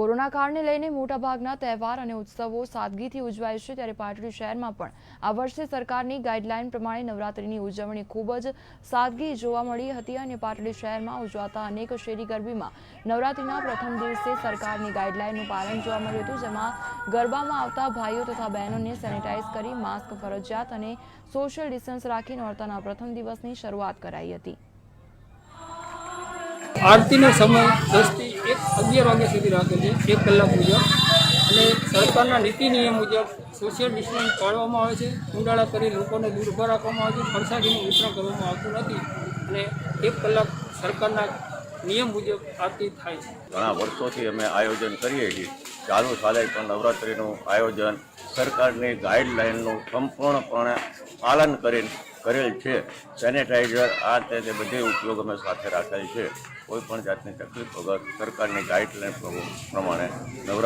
Corona કાળને લઈને મોટાભાગના તહેવાર અને ઉત્સવો સાદગીથી ઉજવાય છે ત્યારે પાટડી શહેરમાં પણ આ વર્ષે સરકારની ગાઈડલાઈન પ્રમાણે નવરાત્રીની ઉજવણી ખૂબ જ સાદગી જોવા મળી હતી અને પાટડી શહેરમાં ઉજવાતા અનેક શેરી ગરબીમાં નવરાત્રીના પ્રથમ દિવસે સરકારની ગાઈડલાઈનનું પાલન જોવા મળ્યું હતું, જેમાં ગરબામાં આવતા ભાઈઓ તથા બહેનોને સેનિટાઈઝ કરી માસ્ક, ફરજિયાત અને સોશિયલ ડિસ્ટન્સ રાખી નોરતાના પ્રથમ દિવસની શરૂઆત કરાઈ હતી. આરતીનો સમય એક અગિયાર વાગ્યા સુધી રાખેલ છે, એક કલાક મુજબ. અને સરકારના નીતિ નિયમ મુજબ સોશિયલ ડિસ્ટન્સ પાળવામાં આવે છે કુંડાળા કરી લોકોને દૂર ઊભા રાખવામાં આવે છે ફરસાદીનું વિતરણ કરવામાં આવતું નથી. અને એક કલાક સરકારના નિયમ મુજબ આરતી થાય છે. ઘણા વર્ષોથી અમે આયોજન કરીએ છીએ. ચાલુ સાલે પણ નવરાત્રિનું આયોજન સરકારની ગાઈડલાઇનનું સંપૂર્ણપણે પાલન કરીને કરેલ છે. સેનેટાઈઝર આ તે બધે ઉપયોગ અમે સાથે રાખેલ છે. કોઈ પણ જાતની તકલીફ વગર સરકારની ગાઈડલાઈન પ્રમાણે નવરાત્રિ